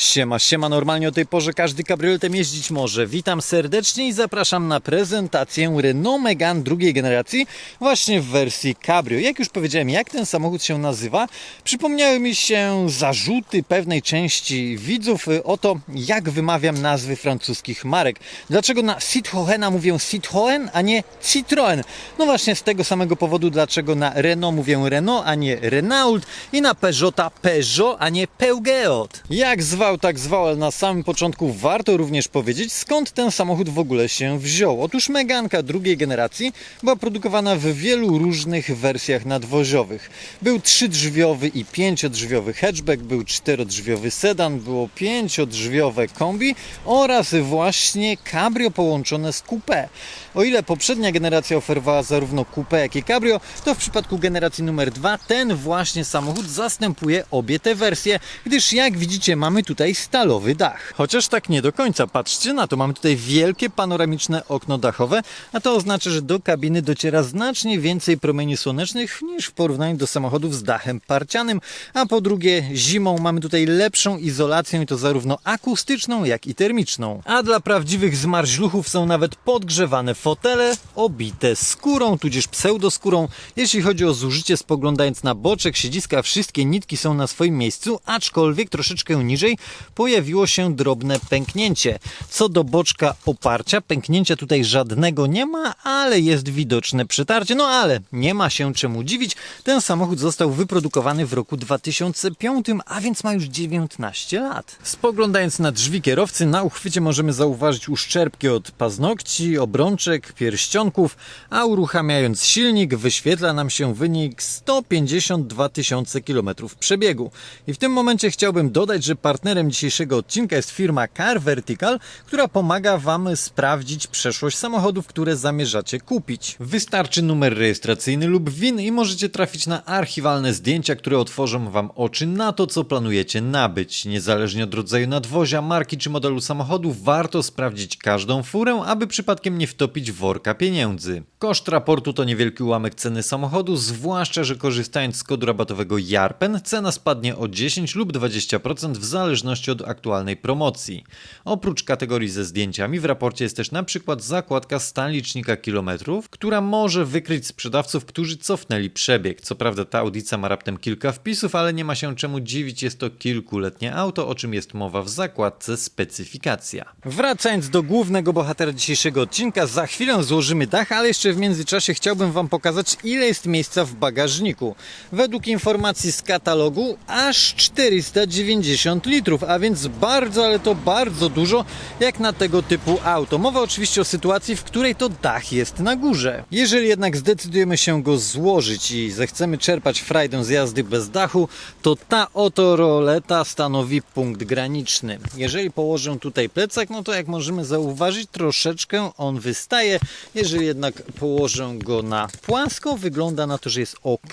Siema, siema, normalnie o tej porze każdy kabrioletem jeździć może. Witam serdecznie i zapraszam na prezentację Renault Megane drugiej generacji właśnie w wersji cabrio. Jak już powiedziałem, jak ten samochód się nazywa, przypomniały mi się zarzuty pewnej części widzów o to, jak wymawiam nazwy francuskich marek. Dlaczego na Citroena mówię Citroen, a nie Citroen? No właśnie z tego samego powodu, dlaczego na Renault mówię Renault, a nie Renault i na Peugeota Peugeot, a nie Peugeot. Jak zwał, tak zwał, na samym początku warto również powiedzieć, skąd ten samochód w ogóle się wziął. Otóż Meganka drugiej generacji była produkowana w wielu różnych wersjach nadwoziowych. Był trzydrzwiowy i pięciodrzwiowy hatchback, był czterodrzwiowy sedan, było pięciodrzwiowe kombi oraz właśnie cabrio połączone z coupé. O ile poprzednia generacja oferowała zarówno coupé, jak i cabrio, to w przypadku generacji numer 2 ten właśnie samochód zastępuje obie te wersje, gdyż jak widzicie mamy tutaj stalowy dach. Chociaż tak nie do końca, patrzcie na to, mamy tutaj wielkie panoramiczne okno dachowe, a to oznacza, że do kabiny dociera znacznie więcej promieni słonecznych niż w porównaniu do samochodów z dachem parcianym, a po drugie zimą mamy tutaj lepszą izolację i to zarówno akustyczną, jak i termiczną. A dla prawdziwych zmarzluchów są nawet podgrzewane fotele obite skórą, tudzież pseudoskórą. Jeśli chodzi o zużycie, spoglądając na boczek siedziska, wszystkie nitki są na swoim miejscu, aczkolwiek troszeczkę niżej pojawiło się drobne pęknięcie. Co do boczka oparcia, pęknięcia tutaj żadnego nie ma, ale jest widoczne przetarcie. No ale nie ma się czemu dziwić. Ten samochód został wyprodukowany w roku 2005, a więc ma już 19 lat. Spoglądając na drzwi kierowcy, na uchwycie możemy zauważyć uszczerbki od paznokci, obrączek, pierścionków, a uruchamiając silnik wyświetla nam się wynik 152 tysiące kilometrów przebiegu. I w tym momencie chciałbym dodać, że partnerem dzisiejszego odcinka jest firma Car Vertical, która pomaga Wam sprawdzić przeszłość samochodów, które zamierzacie kupić. Wystarczy numer rejestracyjny lub WIN i możecie trafić na archiwalne zdjęcia, które otworzą Wam oczy na to, co planujecie nabyć. Niezależnie od rodzaju nadwozia, marki czy modelu samochodu, warto sprawdzić każdą furę, aby przypadkiem nie wtopić worka pieniędzy. Koszt raportu to niewielki ułamek ceny samochodu, zwłaszcza, że korzystając z kodu rabatowego JARPEN cena spadnie o 10 lub 20% w zależności od aktualnej promocji. Oprócz kategorii ze zdjęciami w raporcie jest też na przykład zakładka stan licznika kilometrów, która może wykryć sprzedawców, którzy cofnęli przebieg. Co prawda ta audycja ma raptem kilka wpisów, ale nie ma się czemu dziwić, jest to kilkuletnie auto, o czym jest mowa w zakładce specyfikacja. Wracając do głównego bohatera dzisiejszego odcinka, za chwilę złożymy dach, ale jeszcze w międzyczasie chciałbym Wam pokazać, ile jest miejsca w bagażniku. Według informacji z katalogu aż 490 litrów, a więc bardzo, ale to bardzo dużo jak na tego typu auto. Mowa oczywiście o sytuacji, w której to dach jest na górze. Jeżeli jednak zdecydujemy się go złożyć i zechcemy czerpać frajdę z jazdy bez dachu, to ta oto roleta stanowi punkt graniczny. Jeżeli położę tutaj plecak, no to jak możemy zauważyć, troszeczkę on wystaje. Jeżeli jednak położę go na płasko, wygląda na to, że jest ok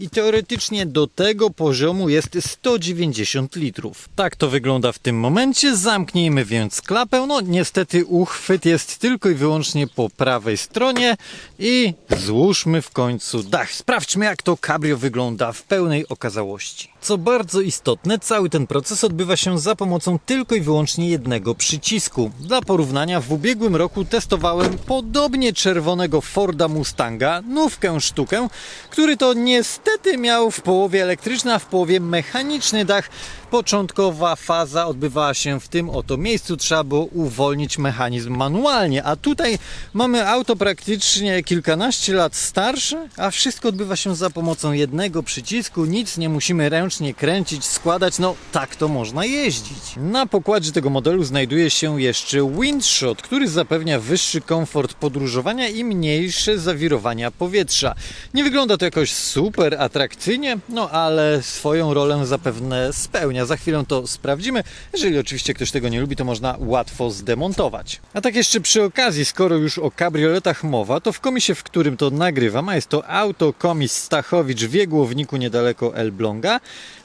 i teoretycznie do tego poziomu jest 190 litrów. Tak to wygląda w tym momencie. Zamknijmy więc klapę. No niestety uchwyt jest tylko i wyłącznie po prawej stronie i złóżmy w końcu dach. Sprawdźmy jak to cabrio wygląda w pełnej okazałości. Co bardzo istotne, cały ten proces odbywa się za pomocą tylko i wyłącznie jednego przycisku. Dla porównania w ubiegłym roku testowałem podobnie czerwonego Forda Mustanga, nówkę sztukę, który to niestety miał w połowie elektryczny, a w połowie mechaniczny dach. Początkowa faza odbywała się w tym oto miejscu, trzeba było uwolnić mechanizm manualnie, a tutaj mamy auto praktycznie kilkanaście lat starsze, a wszystko odbywa się za pomocą jednego przycisku, nic nie musimy ręcznie kręcić, składać, no tak to można jeździć. Na pokładzie tego modelu znajduje się jeszcze windshot, który zapewnia wyższy komfort podróżowania i mniejsze zawirowania powietrza. Nie wygląda to jakoś super atrakcyjnie, no ale swoją rolę zapewne spełnia. Za chwilę to sprawdzimy. Jeżeli oczywiście ktoś tego nie lubi, to można łatwo zdemontować. A tak jeszcze przy okazji, skoro już o kabrioletach mowa, to w komisie, w którym to nagrywam, a jest to auto komis Stachowicz w Jegłowniku niedaleko Elbląga,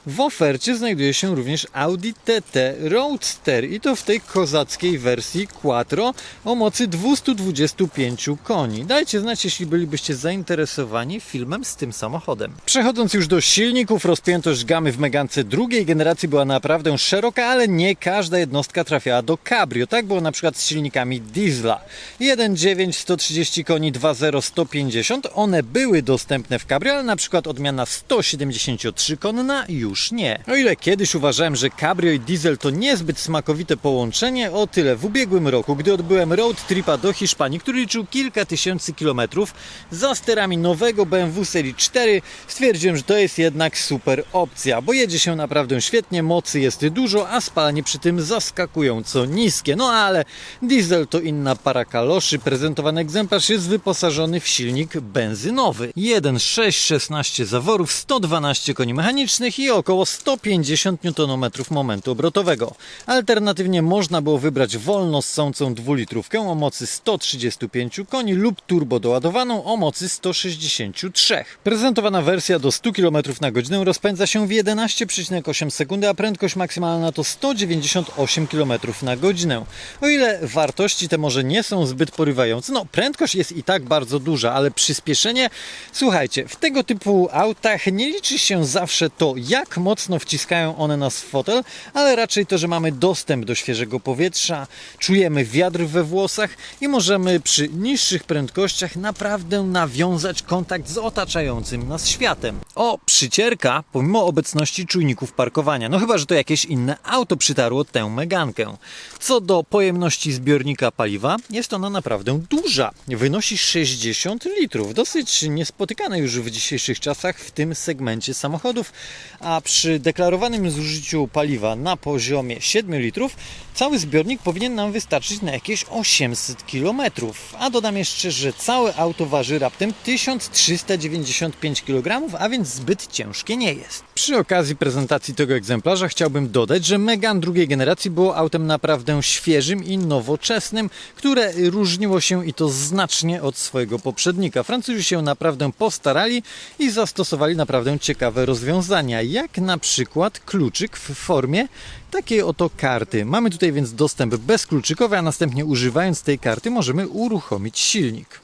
w ofercie znajduje się również Audi TT Roadster i to w tej kozackiej wersji Quattro o mocy 225 koni. Dajcie znać, jeśli bylibyście zainteresowani filmem z tym samochodem. Przechodząc już do silników, rozpiętość gamy w Megance drugiej generacji była naprawdę szeroka, ale nie każda jednostka trafiała do Cabrio. Tak było na przykład z silnikami diesla. 1.9 130 koni, 2.0 150. One były dostępne w Cabrio, ale na przykład odmiana 173 konna już nie. O ile kiedyś uważałem, że Cabrio i diesel to niezbyt smakowite połączenie, o tyle w ubiegłym roku, gdy odbyłem road tripa do Hiszpanii, który liczył kilka tysięcy kilometrów, za sterami nowego BMW Serii 4 stwierdziłem, że to jest jednak super opcja, bo jedzie się naprawdę świetnie, mocy jest dużo, a spalanie przy tym zaskakująco niskie. No ale diesel to inna para kaloszy. Prezentowany egzemplarz jest wyposażony w silnik benzynowy. 1.6 16 zaworów, 112 koni mechanicznych i około 150 Nm momentu obrotowego. Alternatywnie można było wybrać wolno ssącą dwulitrówkę o mocy 135 koni lub turbo doładowaną o mocy 163. Prezentowana wersja do 100 km na godzinę rozpędza się w 11,8 sekundy, a prędkość maksymalna to 198 km na godzinę. O ile wartości te może nie są zbyt porywające, no prędkość jest i tak bardzo duża, ale przyspieszenie, słuchajcie, w tego typu autach nie liczy się zawsze to, jak mocno wciskają one nas w fotel, ale raczej to, że mamy dostęp do świeżego powietrza, czujemy wiatr we włosach i możemy przy niższych prędkościach naprawdę nawiązać kontakt z otaczającym nas światem. O, przycierka, pomimo obecności czujników parkowania. No chyba, że to jakieś inne auto przytarło tę megankę. Co do pojemności zbiornika paliwa, jest ona naprawdę duża. Wynosi 60 litrów. Dosyć niespotykane już w dzisiejszych czasach w tym segmencie samochodów, a przy deklarowanym zużyciu paliwa na poziomie 7 litrów, cały zbiornik powinien nam wystarczyć na jakieś 800 km. A dodam jeszcze, że całe auto waży raptem 1395 kg, a więc zbyt ciężkie nie jest. Przy okazji prezentacji tego egzemplarza chciałbym dodać, że Megane drugiej generacji było autem naprawdę świeżym i nowoczesnym, które różniło się i to znacznie od swojego poprzednika. Francuzi się naprawdę postarali i zastosowali naprawdę ciekawe rozwiązania, jak na przykład kluczyk w formie takiej oto karty. Mamy tutaj więc dostęp bezkluczykowy, a następnie używając tej karty możemy uruchomić silnik.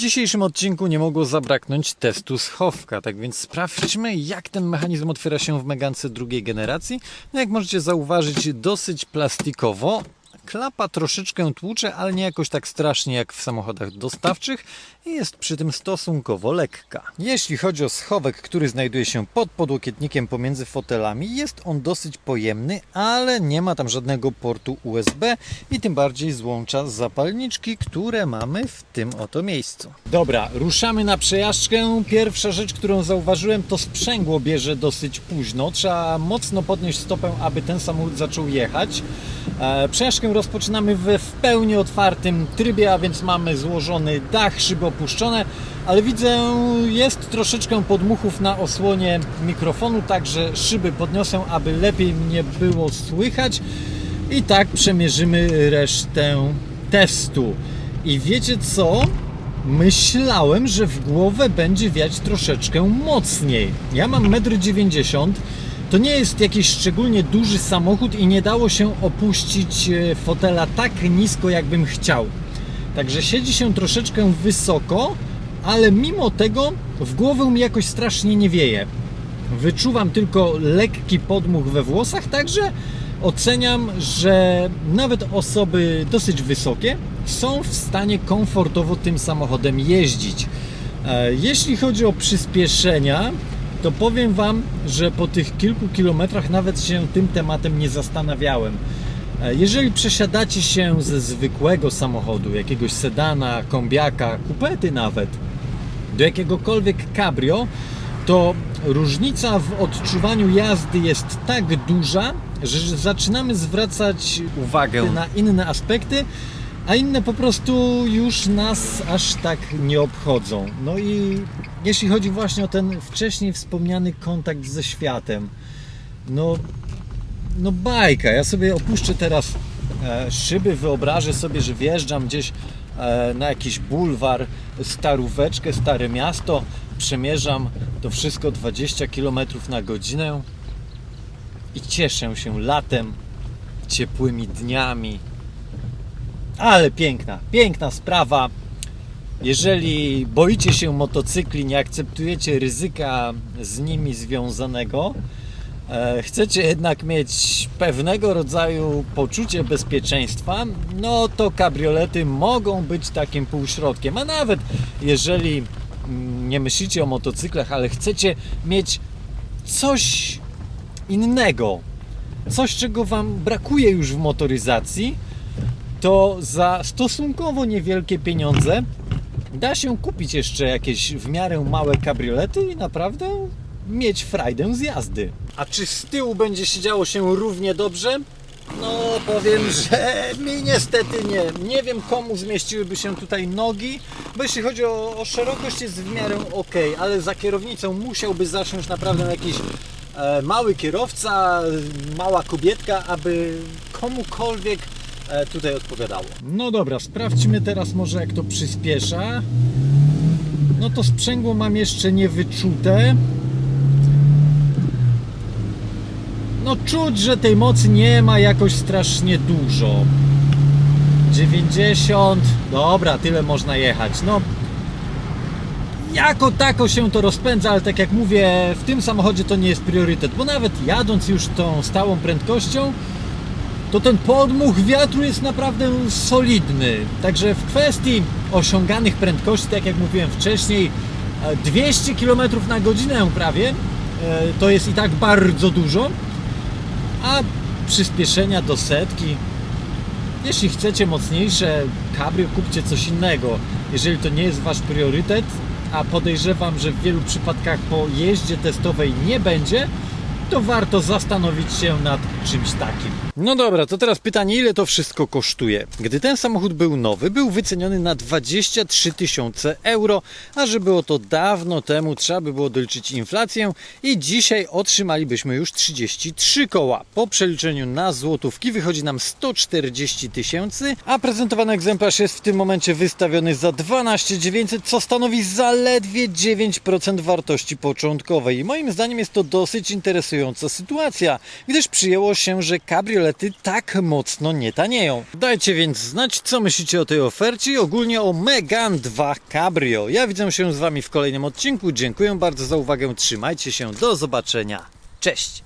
Dzisiejszym odcinku nie mogło zabraknąć testu schowka, tak więc sprawdźmy jak ten mechanizm otwiera się w Megance drugiej generacji. No jak możecie zauważyć dosyć plastikowo. Klapa troszeczkę tłucze, ale nie jakoś tak strasznie jak w samochodach dostawczych i jest przy tym stosunkowo lekka. Jeśli chodzi o schowek, który znajduje się pod podłokietnikiem pomiędzy fotelami, jest on dosyć pojemny, ale nie ma tam żadnego portu USB i tym bardziej złącza zapalniczki, które mamy w tym oto miejscu. Dobra, ruszamy na przejażdżkę. Pierwsza rzecz, którą zauważyłem, to sprzęgło bierze dosyć późno. Trzeba mocno podnieść stopę, aby ten samochód zaczął jechać. E, Przejażdżkę rozpoczynamy w, w pełni otwartym trybie, a więc mamy złożony dach, szyby opuszczone, ale widzę, jest troszeczkę podmuchów na osłonie mikrofonu, także szyby podniosę, aby lepiej mnie było słychać. I tak przemierzymy resztę testu. I wiecie co? Myślałem, że w głowę będzie wiać troszeczkę mocniej. Ja mam 1,90 m. To nie jest jakiś szczególnie duży samochód i nie dało się opuścić e, fotela tak nisko, jakbym chciał. Także siedzi się troszeczkę wysoko, ale mimo tego w głowę mi jakoś strasznie nie wieje. Wyczuwam tylko lekki podmuch we włosach, także oceniam, że nawet osoby dosyć wysokie są w stanie komfortowo tym samochodem jeździć. E, Jeśli chodzi o przyspieszenia, to powiem Wam, że po tych kilku kilometrach nawet się tym tematem nie zastanawiałem. E, Jeżeli przesiadacie się ze zwykłego samochodu, jakiegoś sedana, kombiaka, kupety nawet, do jakiegokolwiek cabrio, to różnica w odczuwaniu jazdy jest tak duża, że zaczynamy zwracać uwagę na inne aspekty, a inne po prostu już nas aż tak nie obchodzą. No i jeśli chodzi właśnie o ten wcześniej wspomniany kontakt ze światem, No, no bajka. Ja sobie opuszczę teraz e, szyby, wyobrażę sobie, że wjeżdżam gdzieś e, na jakiś bulwar, staróweczkę, stare miasto, przemierzam to wszystko 20 km na godzinę i cieszę się latem, ciepłymi dniami. Ale piękna, piękna sprawa. Jeżeli boicie się motocykli, nie akceptujecie ryzyka z nimi związanego, e, chcecie jednak mieć pewnego rodzaju poczucie bezpieczeństwa, no to kabriolety mogą być takim półśrodkiem. A nawet jeżeli mm, nie myślicie o motocyklach, ale chcecie mieć coś innego, coś czego Wam brakuje już w motoryzacji, to za stosunkowo niewielkie pieniądze da się kupić jeszcze jakieś w miarę małe kabriolety i naprawdę mieć frajdę z jazdy. A czy z tyłu będzie siedziało się równie dobrze? No powiem, że mi niestety nie. Nie wiem komu zmieściłyby się tutaj nogi, bo jeśli chodzi o, o szerokość jest w miarę ok, ale za kierownicą musiałby zasiąść naprawdę jakiś e, mały kierowca, mała kobietka, aby komukolwiek tutaj odpowiadało. No dobra, sprawdźmy teraz może jak to przyspiesza. No to sprzęgło mam jeszcze niewyczute. No czuć, że tej mocy nie ma jakoś strasznie dużo. 90, dobra, tyle można jechać. No, jako tako się to rozpędza, ale tak jak mówię, w tym samochodzie to nie jest priorytet, bo nawet jadąc już tą stałą prędkością, to ten podmuch wiatru jest naprawdę solidny. Także w kwestii osiąganych prędkości, tak jak mówiłem wcześniej, e, 200 km na godzinę prawie, e, to jest i tak bardzo dużo, a przyspieszenia do setki, jeśli chcecie mocniejsze cabrio, kupcie coś innego. Jeżeli to nie jest Wasz priorytet, a podejrzewam, że w wielu przypadkach po jeździe testowej nie będzie, to warto zastanowić się nad czymś takim. No dobra, to teraz pytanie, ile to wszystko kosztuje? Gdy ten samochód był nowy, był wyceniony na 23 tysiące euro, a że było to dawno temu, trzeba by było doliczyć inflację i dzisiaj otrzymalibyśmy już 33 koła. Po przeliczeniu na złotówki wychodzi nam 140 tysięcy, a prezentowany egzemplarz jest w tym momencie wystawiony za 12 900, co stanowi zaledwie 9% wartości początkowej. I moim zdaniem jest to dosyć interesująca sytuacja, gdyż przyjęło się, że kabriolety tak mocno nie tanieją. Dajcie więc znać, co myślicie o tej ofercie i ogólnie o Megan 2 Cabrio. Ja widzę się z Wami w kolejnym odcinku. Dziękuję bardzo za uwagę. Trzymajcie się. Do zobaczenia. Cześć!